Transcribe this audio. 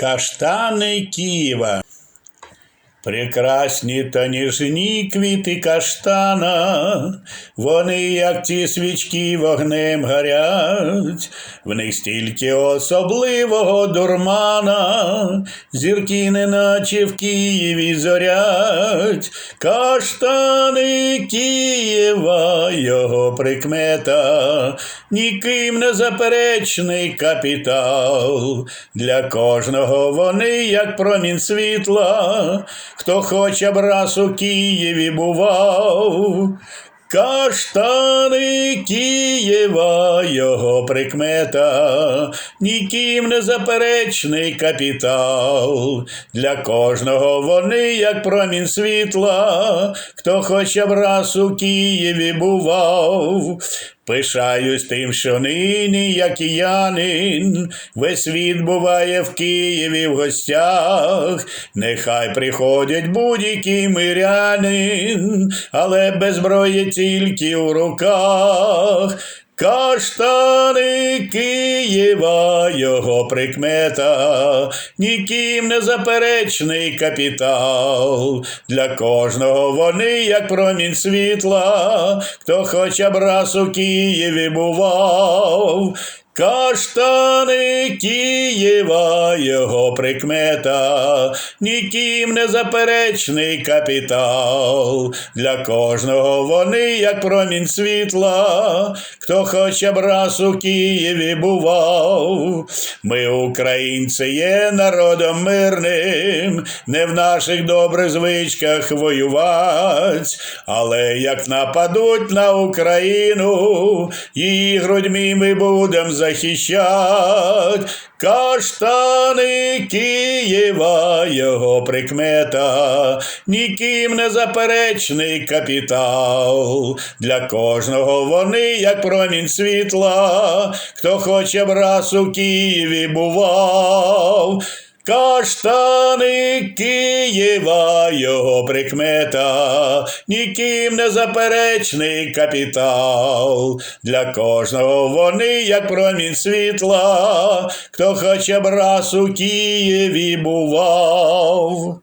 Каштани Києва. Прекрасні та ніжні квіти каштана, вони, як ті свічки, вогнем горять, в них стільки особливого дурмана, зірки неначе в Києві зорять, каштани Києва, його прикмета, ніким не заперечний капітал. Для кожного вони, як промінь світла, хто хоче б раз у Києві бував. Каштани Києва, його прикмета, ніким не заперечний капітал. Для кожного вони, як промінь світла, хто хоче б раз у Києві бував. Пишаюсь тим, що нині, як киянин, весь світ буває в Києві в гостях. Нехай приходять будь-який мирянин, але без зброї тільки у руках. Каштани Києва, його прикмета, ніким не заперечний капітал. Для кожного вони, як промінь світла, хто хоча б раз у Києві бував. Каштани Києва, його прикмета, ніким не заперечний капітал. Для кожного вони, як промінь світла, хто хоча б раз у Києві бував. Ми, українці, є народом мирним, не в наших добрих звичках воювать, але як нападуть на Україну, її грудьми ми будемо захищать. Каштани Києва, його прикмета, ніким не заперечний капітал. Для кожного вони, як промінь світла, хто хоче б раз у Києві бував. Каштани Києва, його прикмета, ніким не заперечний капітал. Для кожного вони, як промінь світла, хто хоча б раз у Києві бував.